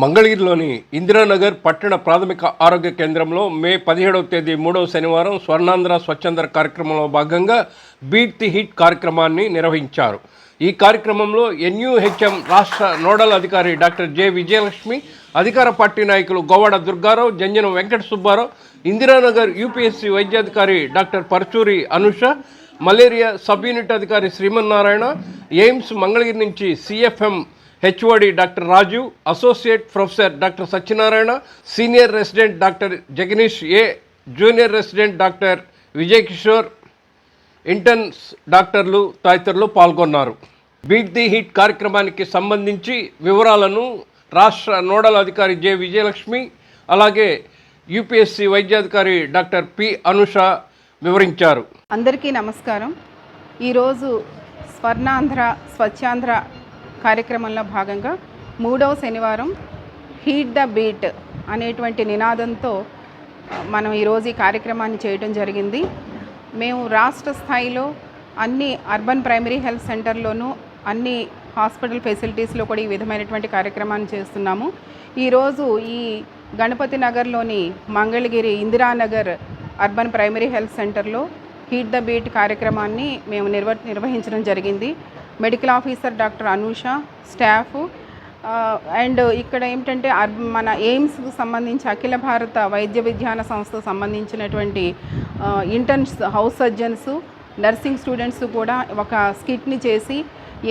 మంగళగిరిలోని ఇందిరానగర్ పట్టణ ప్రాథమిక ఆరోగ్య కేంద్రంలో మే పదిహేడవ తేదీ మూడవ శనివారం స్వర్ణాంధ్ర స్వచ్ఛంద్ర కార్యక్రమంలో భాగంగా బీట్ ది హిట్ కార్యక్రమాన్ని నిర్వహించారు. ఈ కార్యక్రమంలో ఎన్యూహెచ్ఎం రాష్ట్ర నోడల్ అధికారి డాక్టర్ జె విజయలక్ష్మి అధికార పార్టీ నాయకులు గోవాడ దుర్గారావు జంజనం వెంకట సుబ్బారావు ఇందిరానగర్ యూపీఎస్సీ వైద్యాధికారి doctor Parchuri Anusha malaria sub unit అధికారి శ్రీమన్నారాయణ ఎయిమ్స్ మంగళగిరి నుంచి CFM HOD doctor Raju associate professor doctor Satyanarayana senior resident doctor Jaganish A junior resident doctor Vijay Kishore interns డాక్టర్లు తదితరులు పాల్గొన్నారు. Beat the hit కార్యక్రమానికి సంబంధించి వివరాలను రాష్ట్ర నోడల్ అధికారి జె విజయలక్ష్మి అలాగే యూపీఎస్సీ వైద్యాధికారి డాక్టర్ పి అనుష వివరించారు. అందరికీ నమస్కారం. ఈరోజు స్వర్ణాంధ్ర స్వచ్ఛాంధ్ర కార్యక్రమంలో భాగంగా మూడవ శనివారం హీట్ ద బీట్ అనేటువంటి నినాదంతో మనం ఈరోజు ఈ కార్యక్రమాన్ని చేయడం జరిగింది. మేము రాష్ట్ర స్థాయిలో అన్ని అర్బన్ ప్రైమరీ హెల్త్ సెంటర్లోనూ అన్ని హాస్పిటల్ ఫెసిలిటీస్లో కూడా ఈ విధమైనటువంటి కార్యక్రమాన్ని చేస్తున్నాము. ఈరోజు ఈ గణపతి నగర్లోని Mangalagiri Indiranagar urban primary health సెంటర్లో హీట్ ద బీట్ కార్యక్రమాన్ని మేము నిర్వ నిర్వహించడం జరిగింది. Medical officer doctor Anusha staff. And ఇక్కడ ఏమిటంటే మన ఎయిమ్స్కు సంబంధించి అఖిల భారత వైద్య విజ్ఞాన సంస్థకు సంబంధించినటువంటి interns house surgeons nursing students కూడా ఒక స్కిట్ని చేసి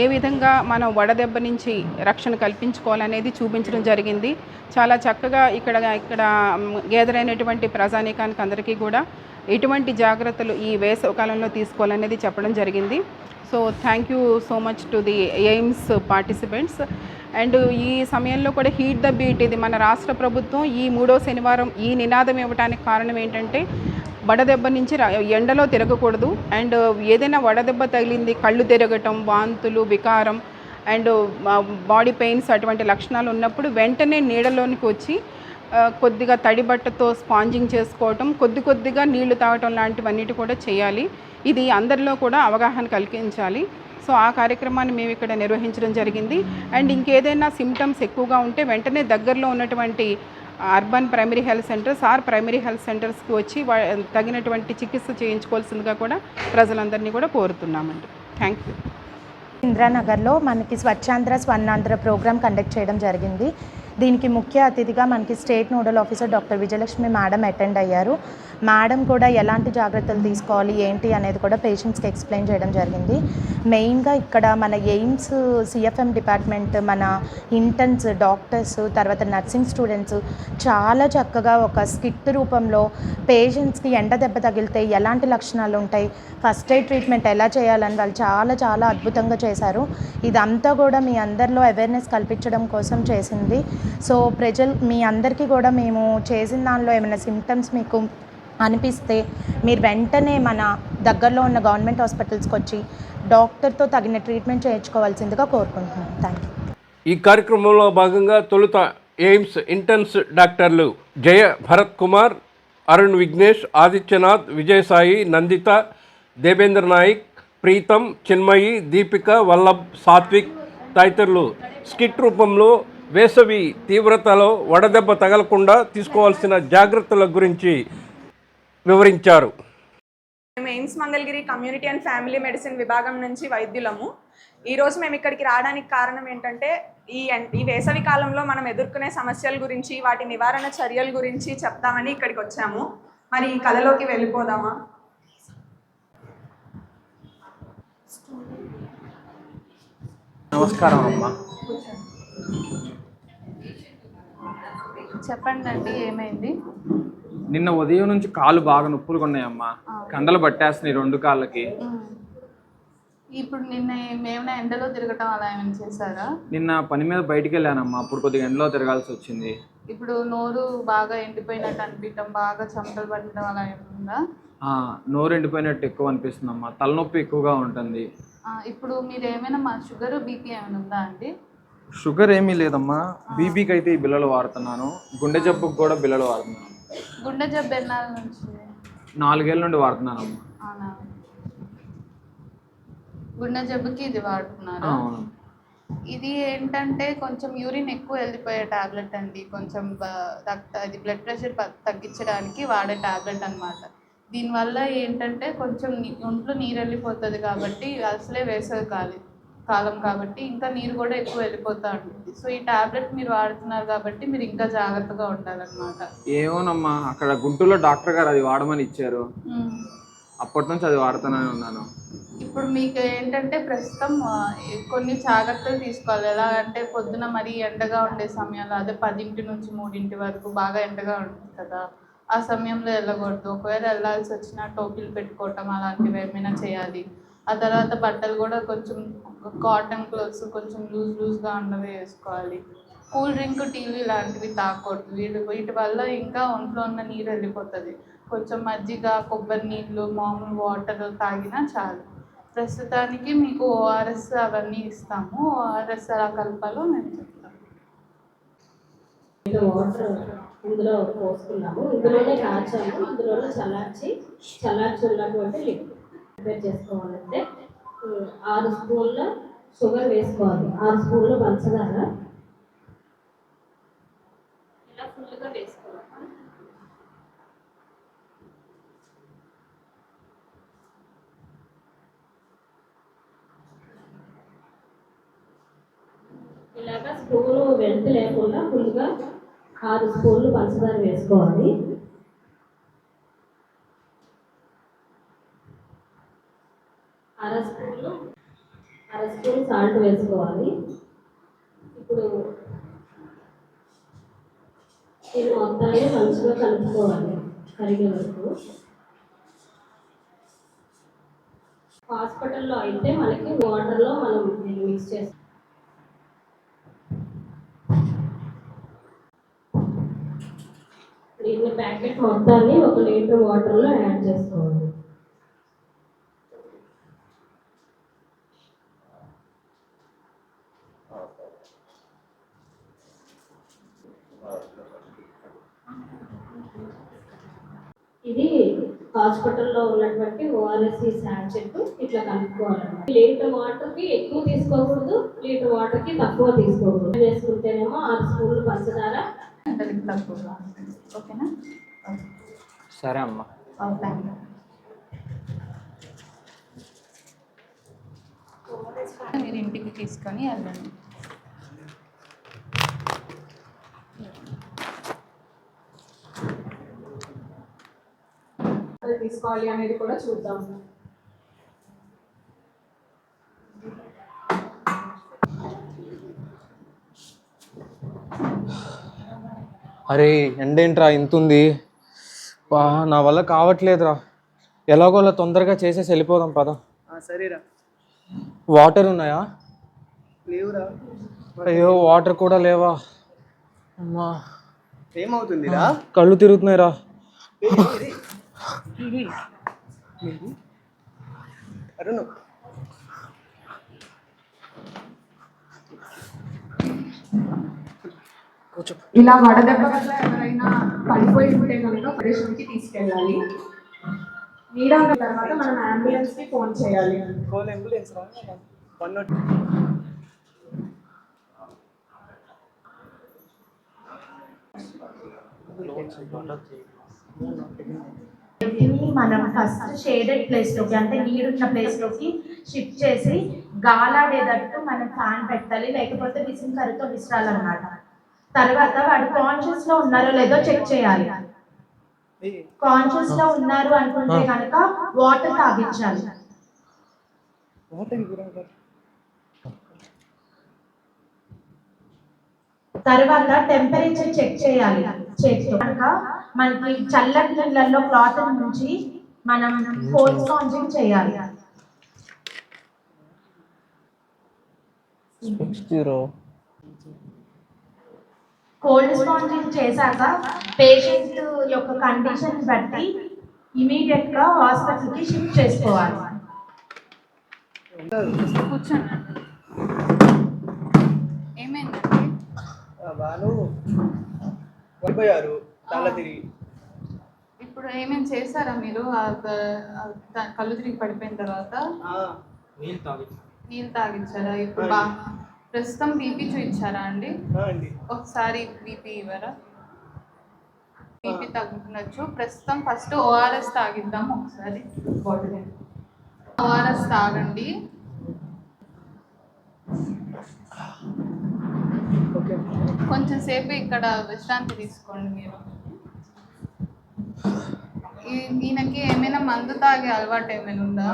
ఏ విధంగా మనం వడదెబ్బ నుంచి రక్షణ కల్పించుకోవాలనేది చూపించడం జరిగింది. చాలా చక్కగా ఇక్కడ ఇక్కడ గేదర్ అయినటువంటి ప్రజానీకానికి అందరికీ కూడా ఎటువంటి జాగ్రత్తలు ఈ వేసవకాలంలో తీసుకోవాలనేది చెప్పడం జరిగింది. So thank you so much to the AIIMS participants and ఈ సమయంలో కూడా హీట్ ద బీట్ ఇది మన రాష్ట్ర ప్రభుత్వం ఈ మూడో శనివారం ఈ నినాదం ఇవ్వడానికి కారణం ఏంటంటే వడదెబ్బ నుంచి ఎండలో తిరగకూడదు. అండ్ ఏదైనా వడదెబ్బ తగిలింది కళ్ళు తిరగటం వాంతులు వికారం అండ్ బాడీ పెయిన్స్ అటువంటి లక్షణాలు ఉన్నప్పుడు వెంటనే నీడలోనికి వచ్చి కొద్దిగా తడి బట్టతో స్పాంజింగ్ చేసుకోవటం కొద్ది కొద్దిగా నీళ్ళు తాగటం లాంటివన్నిటి కూడా చేయాలి. ఇది అందరిలో కూడా అవగాహన కలిగించాలి సో ఆ కార్యక్రమాన్ని మేము ఇక్కడ నిర్వహించడం జరిగింది. అండ్ ఇంకేదైనా సిమ్టమ్స్ ఎక్కువగా ఉంటే వెంటనే దగ్గరలో ఉన్నటువంటి urban primary health centres or primary health సెంటర్స్కి వచ్చి వా- తగినటువంటి చికిత్స చేయించుకోవాల్సిందిగా కూడా ప్రజలందరినీ కూడా కోరుతున్నామండి. Thank you. ఇంద్రానగర్లో మనకి స్వచ్ఛాంధ్ర స్వర్ణాంధ్ర ప్రోగ్రామ్ కండక్ట్ చేయడం జరిగింది. దీనికి ముఖ్య అతిథిగా మనకి state nodal officer doctor Vijayalakshmi madam attend అయ్యారు. మేడం కూడా ఎలాంటి జాగ్రత్తలు తీసుకోవాలి ఏంటి అనేది కూడా పేషెంట్స్కి ఎక్స్ప్లెయిన్ చేయడం జరిగింది. మెయిన్గా ఇక్కడ మన ఎయిమ్స్ సిఎఫ్ఎం డిపార్ట్మెంట్ మన ఇంటర్న్స్ డాక్టర్స్ తర్వాత నర్సింగ్ స్టూడెంట్స్ చాలా చక్కగా ఒక స్కిట్ రూపంలో పేషెంట్స్కి ఎండ దెబ్బ తగిలితే ఎలాంటి లక్షణాలు ఉంటాయి ఫస్ట్ ఎయిడ్ ట్రీట్మెంట్ ఎలా చేయాలని వాళ్ళు చాలా చాలా అద్భుతంగా చేశారు. ఇదంతా కూడా మీ అందరిలో అవేర్నెస్ కల్పించడం కోసం చేసింది. సో ప్రజలు మీ అందరికీ కూడా మేము చేసిన దానిలో ఏమైనా సిమ్టమ్స్ మీకు అనిపిస్తే మీరు వెంటనే మన దగ్గరలో ఉన్న గవర్నమెంట్ హాస్పిటల్స్కి వచ్చి డాక్టర్తో తగిన ట్రీట్మెంట్ చేయించుకోవాల్సిందిగా కోరుకుంటున్నాను థ్యాంక్ ఈ కార్యక్రమంలో భాగంగా తొలుత ఎయిమ్స్ ఇంటర్న్స్ డాక్టర్లు జయ భరత్ కుమార్ అరుణ్ విఘ్నేష్ ఆదిత్యనాథ్ విజయసాయి నందిత దేవేంద్ర నాయక్ ప్రీతం చిన్మయి దీపిక వల్లభ్ సాత్విక్ తదితరులు స్కిట్ రూపంలో వేసవి తీవ్రతలో వడదెబ్బ తగలకుండా తీసుకోవాల్సిన జాగ్రత్తల గురించి వివరించారు. మేము AIIMS Mangalagiri community and family medicine విభాగం నుంచి వైద్యులము. ఈరోజు మేము ఇక్కడికి రావడానికి కారణం ఏంటంటే ఈ ఈ వేసవి కాలంలో మనం ఎదుర్కొనే సమస్యల గురించి వాటి నివారణ చర్యల గురించి చెప్తామని ఇక్కడికి వచ్చాము. మరి ఈ కళలోకి వెళ్ళిపోదామా? నమస్కారం అమ్మా. చెప్పండి అండి ఏమైంది? నిన్న ఉదయం నుంచి కాళ్ళు బాగా నొప్పులు ఉన్నాయమ్మా. కండలు పట్టేస్తున్నాయి రెండు కాళ్ళకి. ఇప్పుడు నిన్న ఏమైనా ఎండలో తిరగటం అలా ఏమైనా చేశారా? నిన్న పని మీద బయటికి వెళ్ళానమ్మా. అప్పుడు కొద్దిగా ఎండలో తిరగాల్సి వచ్చింది. ఇప్పుడు నోరు బాగా ఎండిపోయినట్టు అనిపించడం బాగా చెమటలు పట్టడం అలా ఏమైనా ఆ, నోరు ఎండిపోయినట్టు ఎక్కువ అనిపిస్తుందమ్మా. తలనొప్పి ఎక్కువగా ఉంటుంది. ఇప్పుడు మీరు ఏమైనా మా షుగర్ బీపీ ఏమైనా ఉందా అండి? షుగర్ ఏమీ లేదమ్మా. బీపీకి అయితే ఈ బిల్లలు వాడుతున్నాను. గుండె జబ్బుకి కూడా బిల్లలు వాడుతున్నాను. గుండె జబ్బు ఎన్నాళ్ళ నుంచి? నాలుగేళ్ళ నుండి వాడుతున్నానమ్మా. అవునా? గుండె జబ్బుకి ఇది వాడుతున్నారా? అవును. ఇది ఏంటంటే కొంచెం యూరిన్ ఎక్కువ వెళ్ళిపోయే టాబ్లెట్ అండి. కొంచెం బ- రక్త అది బ్లడ్ ప్రెషర్ ప- తగ్గించడానికి వాడే టాబ్లెట్ అనమాట దీనివల్ల ఏంటంటే కొంచెం ని- ఒంట్లో నీరు వెళ్ళిపోతుంది కాబట్టి అసలే వేసవి కాలి కాలం కాబట్టి ఇంకా నీరు కూడా ఎక్కువ వెళ్ళిపోతూ ఉంటుంది. సో ఈ టాబ్లెట్ మీరు వాడుతున్నారు కాబట్టి మీరు ఇంకా జాగ్రత్తగా ఉండాలన్నమాట. ఏమోనమ్మా అక్కడ గుంటూరులో డాక్టర్ గారు అది వాడమని ఇచ్చారు. అప్పటి నుంచి అది వాడుతూనే ఉన్నాను. ఇప్పుడు మీకు ఏంటంటే ప్రస్తుతం కొన్ని జాగ్రత్తలు తీసుకోవాలి. ఎలా అంటే పొద్దున మరీ ఎండగా ఉండే సమయంలో అదే పదింటి నుంచి మూడింటి వరకు బాగా ఎండగా ఉంటుంది కదా. ఆ సమయంలో వెళ్ళకూడదు. ఒకవేళ వెళ్ళాల్సి వచ్చినా టోపీలు పెట్టుకోవటం అలాంటివి ఏమైనా చేయాలి. ఆ తర్వాత బట్టలు కూడా కొంచెం కాటన్ క్లోత్స్ కొంచెం లూజ్ లూజ్గా ఉన్నవి వేసుకోవాలి. కూల్ డ్రింక్ టీవీ లాంటివి తాగకూడదు వీటి వీటి వల్ల ఇంకా ఒంట్లో ఉన్న నీరు వెళ్ళిపోతుంది. కొంచెం మజ్జిగ కొబ్బరి నీళ్ళు మామూలు వాటర్ తాగినా చాలు. ప్రస్తుతానికి మీకు ఓఆర్ఎస్ అవన్నీ ఇస్తాము. ఓఆర్ఎస్ అలా కలపాలో మేము చెప్తాము. ఇందులో వాటర్ ఇందులో పోసుకున్నాము. ఇందులోనే కాచాము. ఇందులోనే చల్లార్చి చల్లార్చి ఉన్నటువంటి లిక్విడ్. ప్రిపేర్ చేసుకోవాలంటే ఆరు స్పూన్ల షుగర్ వేసుకోవాలి. ఆరు స్పూన్ల పంచదార ఇలా ఫుల్గా వేసుకోవాలి? ఇలాగా స్పూన్ వెంట లేకుండా ఫుల్గా ఆరు స్పూన్లు పంచదార వేసుకోవాలి అర స్పూన్లు అర స్పూన్ సాల్ట్ వేసుకోవాలి. ఇప్పుడు ఇది మొత్తాన్ని మంచిగా కలుపుకోవాలి కరిగే వరకు. హాస్పిటల్లో అయితే మనకి వాటర్లో మనం మిక్స్ చేస్తాం దీన్ని ప్యాకెట్ మొత్తాన్ని ఒక లీటర్ వాటర్లో యాడ్ చేసుకోవాలి. ఇది హాస్పిటల్లో ఉన్నటువంటి ఓఆర్ఎస్ శాంచెట్ ఇట్లా కలుపుకోవాలన్నమాట లీటర్ వాటర్కి ఎక్కువ తీసుకోకూడదు లీటర్ వాటర్కి తక్కువ తీసుకోకూడదు. వేసుకుంటేనేమో ఆరు స్పూన్లు పంచదార. ఎంతకి తక్కువగా ఓకేనా? సరే అమ్మా. ఓకే మీరు ఇంటికి తీసుకొని వెళ్ళండి. అది తీసుకోవాలి అనేది కూడా చూద్దాం. అరే ఎండేంట్రా ఇంత ఉంది వా నా వల్ల కావట్లేదురా. ఎలాగోలా తొందరగా చేసేసి వెళ్ళిపోదాం పద. సరేరా. వాటర్ ఉన్నాయా? లేవురా. అయ్యో వాటర్ కూడా లేవా? అమ్మా. ఏమవుతుందిరా? కళ్ళు తిరుగుతున్నాయిరా. అరుణ్. ఇలా వడదెబ్బ వల్ల ఎవరైనా పడిపోయి ఉంటే కనుక ఆపరేషన్కి తీసుకెళ్ళాలి. నీడన్న తర్వాత మనం అంబులెన్స్కి ఫోన్ చేయాలి. కాల్ అంబులెన్స్ వన్ నాట్ వీటిని మనం ఫస్ట్ షేడెడ్ ప్లేస్లోకి అంటే నీడున్న ప్లేస్లోకి షిఫ్ట్ చేసి గాలాడేటట్టు మనం ఫ్యాన్ పెట్టాలి లేకపోతే విసింకరతో విసరాలన్నమాట. తర్వాత వాడు కాన్షియస్లో ఉన్నారో లేదో చెక్ చేయాలి. కాన్షియస్లో ఉన్నారు అనుకుంటే కనుక వాటర్ తాగించాలి. తర్వాత టెంపరేచర్ చెక్ చేయాలి. చేతితో కనుక మనకి చల్లటి నీళ్ళల్లో క్లాత్ నుంచి మనం కోల్డ్ స్పాంజింగ్ చేయాలి. కోల్డ్ స్పాంజింగ్ చేశాక పేషెంట్ యొక్క కండిషన్ బట్టి ఇమీడియట్గా హాస్పిటల్కి షిఫ్ట్ చేసుకోవాలి. కూర్చోండి. ఏమైందండి? వాళ్ళు పడిపోయారు తల తిరిగి ఇప్పుడు ఏమేమి చేశారా మీరు? కళ్ళు తిరిగి పడిపోయిన తర్వాత? ఆ, నీళ్ళు తాగించారా? ఇప్పుడు ప్రస్తుతం బీపీ చూపించారా అండి? ఒకసారి బీపీ ఇవ్వరా? బీపీ తగ్గుతుండొచ్చు. ప్రస్తుతం ఫస్ట్ ఓఆర్ఎస్ తాగిద్దాం ఒకసారి. ఓఆర్ఎస్ తాగండి. కొంచెం సేపు ఇక్కడ విశ్రాంతి తీసుకోండి మీరు. ఈయనకి ఏమైనా మందు తాగే అలవాటు ఏమైనా ఉందా?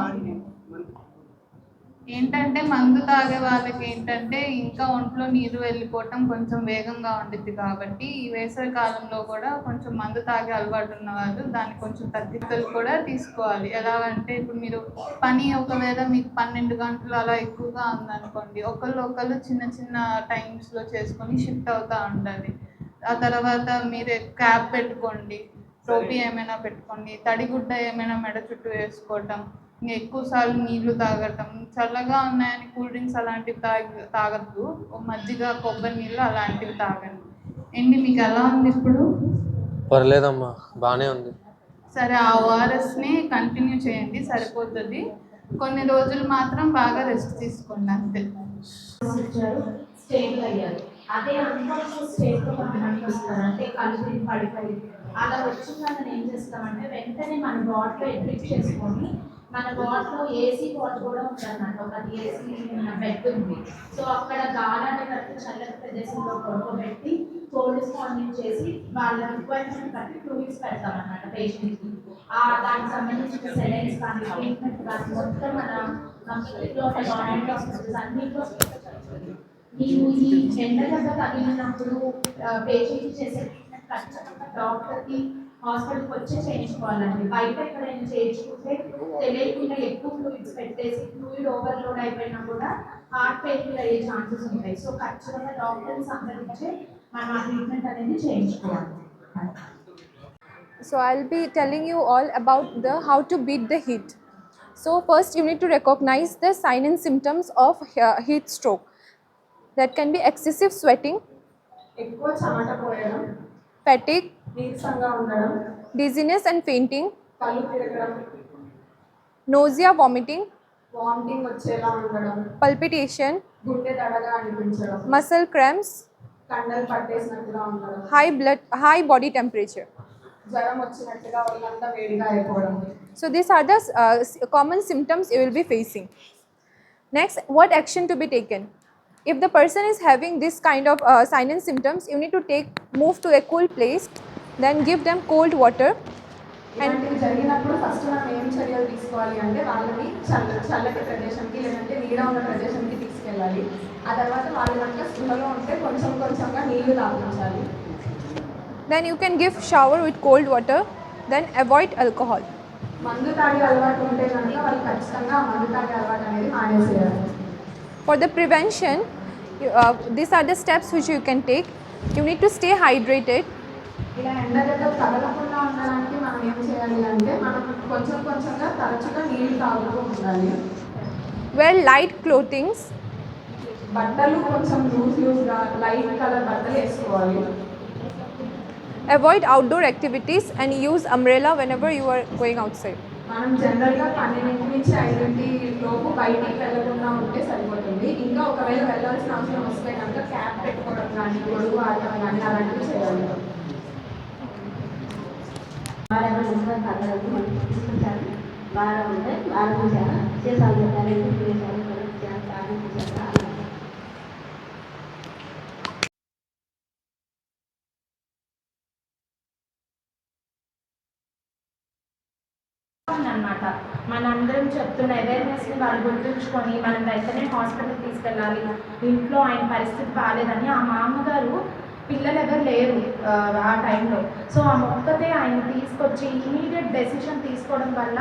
ఏంటంటే మందు తాగే వాళ్ళకి ఏంటంటే ఇంకా ఒంట్లో నీరు వెళ్ళిపోవటం కొంచెం వేగంగా ఉండిద్ది కాబట్టి ఈ వేసవి కాలంలో కూడా కొంచెం మందు తాగే అలవాటు ఉన్న వాళ్ళు దాన్ని కొంచెం తగ్గితలు కూడా తీసుకోవాలి. ఎలాగంటే ఇప్పుడు మీరు పని ఒకవేళ మీకు పన్నెండు గంటలు అలా ఎక్కువగా ఉందనుకోండి ఒకళ్ళు ఒకళ్ళు చిన్న చిన్న టైమ్స్లో చేసుకొని షిఫ్ట్ అవుతూ ఉండాలి. ఆ తర్వాత మీరు క్యాప్ పెట్టుకోండి టోపీ ఏమైనా పెట్టుకోండి తడిగుడ్డ ఏమైనా మెడ చుట్టూ వేసుకోవటం ఇంకా ఎక్కువ సార్లు నీళ్ళు తాగటం చల్లగా ఉన్నాయని కూల్ డ్రింక్స్ అలాంటివి తాగి తాగద్దు. మజ్జిగ కొబ్బరి నీళ్ళు అలాంటివి తాగండి. ఏంటి మీకు ఎలా ఉంది ఇప్పుడు? పర్లేదమ్మా బాగానే ఉంది. సరే ఆ ఓఆర్ఎస్ని కంటిన్యూ చేయండి సరిపోతుంది. కొన్ని రోజులు మాత్రం బాగా రెస్ట్ తీసుకోండి అంతే. వచ్చారు స్టేబుల్ అయ్యారు. అదే అన్కాన్షియస్ స్టేట్లో కొంతమంది వస్తారు అంటే కళ్ళు తిరిగి పడిపోయి. అలా వచ్చిన వాళ్ళని ఏం చేస్తామంటే వెంటనే మన వాటర్ అడ్మిట్ చేసుకొని మన వాటిలో ఏసీ వాట్ కూడా ఉందన్నమాట ఒక ఏసీ బెడ్ ఉంది. సో అక్కడ గాలి కట్టి చల్లని ప్రదేశంలో పడుకోబెట్టి కోల్డ్ స్పాండింగ్ చేసి వాళ్ళ రిక్వైర్మెంట్ బట్టి ఫ్లూయిడ్స్ పెడతామన్నమాట పేషెంట్కి ఆ దానికి సంబంధించిన సెలైన్స్ కానీ ట్రీట్మెంట్ కానీ మొత్తం మన కంపెనీలో గవర్నమెంట్ హాస్పిటల్స్ అన్నింటిలో మీరు ఈ ఎండగడ్డ తగిలినప్పుడు పేషెంట్ చేసే ట్రీట్మెంట్ ఖచ్చితంగా డాక్టర్కి హాస్పిటల్కి వచ్చే చేయించుకోవాలండి బయట ఎక్కడైనా చేయించుకుంటే తెలియకుండా ఎక్కువ ఫ్లూయిడ్స్ పెట్టేసి ఫ్లూయిడ్ ఓవర్లోడ్ అయిపోయినా కూడా హార్ట్ ఫెయిల్యూర్ అయ్యే ఛాన్సెస్ ఉంటాయి సో ఖచ్చితంగా డాక్టర్ని సంప్రదించి మనం ఆ ట్రీట్మెంట్ అనేది చేయించుకోవాలి So I'll be telling you all about the how to beat the heat. So first you need to recognize the sign and symptoms of uh, heat stroke. That can be excessive sweating, ఎక్కువ చెమట పోయడం fatigue, నీరసంగా ఉండడం dizziness and fainting, కళ్ళు తిరగడం nausea, vomiting, vomiting వచ్చేలా ఉండడం palpitation, గుండె దడగా అనిపించడం muscle cramps, కండలు పట్టేసినట్టుగా ఉండడం high blood high body temperature. జ్వరం వచ్చినట్టుగా ఒళ్ళంతా వేడిగా అయిపోవడం So these are the uh, s- common symptoms you will be facing. Next, what action to be taken? If the person is having this kind of uh, sign and symptoms, you need to take move to a cool place, Then give them cold water. ఇలాంటివి జరిగినప్పుడు first మనం ఏం చర్యలు తీసుకోవాలి అంటే వాళ్ళని చల్ల చల్లటి ప్రదేశంకి లేదంటే నీడ ఉన్న ప్రదేశంకి తీసుకెళ్ళాలి ఆ తర్వాత వాళ్ళు కనుక స్పృహలో ఉంటే కొంచెం కొంచెంగా నీళ్ళు తాపించాలి Then you can give shower with cold water. Then avoid alcohol. మందు తాగే అలవాటు ఉంటే కనుక వాళ్ళు ఖచ్చితంగా ఆ మందు తాగే అలవాటు అనేది మానేసేయాలి For the prevention, you- uh, these are the steps which you can take. You need to ఇలా ఎండగడ్డలు తగలకుండా ఉండడానికి మనం ఏం చేయాలి అంటే మనం కొంచెం కొంచెంగా తరచుగా నీళ్ళు తాగుతూ ఉండాలి Wear light clothings. బట్టలు కొంచెం లూజ్ లూజ్గా లైట్ కలర్ బట్టలు వేసుకోవాలి Avoid outdoor activities and use umbrella whenever you are going outside. మనం జనరల్గా పన్నెండింటి నుంచి ఐదింటి లోపు బయటికి వెళ్ళకుండా ఉంటే సరిపోతుంది ఇంకా ఒకవేళ వెళ్ళాల్సిన అవసరం వస్తే కనుక క్యాప్ పెట్టుకోవడం కానీ గొడుగు ఆడటం కానీ అలాంటివి చేయాలి వారం ముప్పై పదహారు మంది తీసుకుంటారు వారం ఉంటే వారం చేసాలు అనమాట మనందరం చెప్తున్న అవేర్నెస్ని వాళ్ళు గుర్తుంచుకొని మనం వెంటనే హాస్పిటల్ తీసుకెళ్ళాలి. ఇంట్లో ఆయన పరిస్థితి బాగాలేదని ఆ మామగారు పిల్లలు ఎవరు లేరు ఆ, టైంలో. సో ఆ మొక్కతే ఆయన తీసుకొచ్చి ఇమీడియట్ డెసిషన్ తీసుకోవడం వల్ల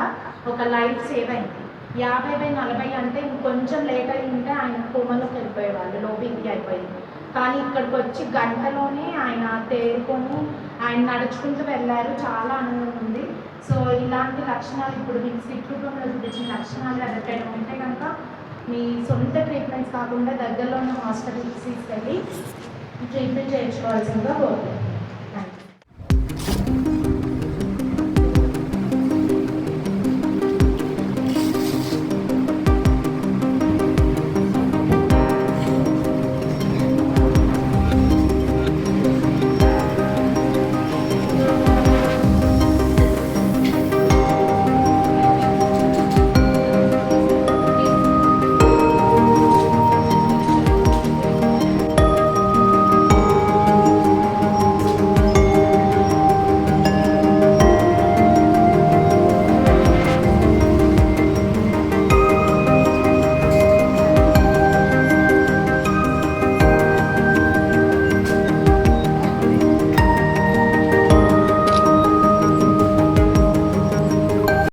ఒక లైఫ్ సేవ్ అయింది. యాభై బై నలభై అంటే ఇంకొంచెం లేట్ అయి ఉంటే ఆయన కోమలోకి వెళ్ళిపోయేవాళ్ళు లో అయిపోయింది. కానీ ఇక్కడికి వచ్చి గంటలోనే ఆయన తేరుకొని ఆయన నడుచుకుంటూ వెళ్ళారు. చాలా ఆనందం ఉంది. సో ఇలాంటి లక్షణాలు ఇప్పుడు మీకు స్టిక్ రూపంలో చూపించిన లక్షణాలు ఎవరికైనా ఉంటే కనుక మీ సొంత ట్రీట్మెంట్స్ కాకుండా దగ్గరలో ఉన్న హాస్పిటల్కి తీసుకెళ్ళి ట్రీట్మెంట్ చేయించుకోవాల్సిందిగా కోరుతున్నాను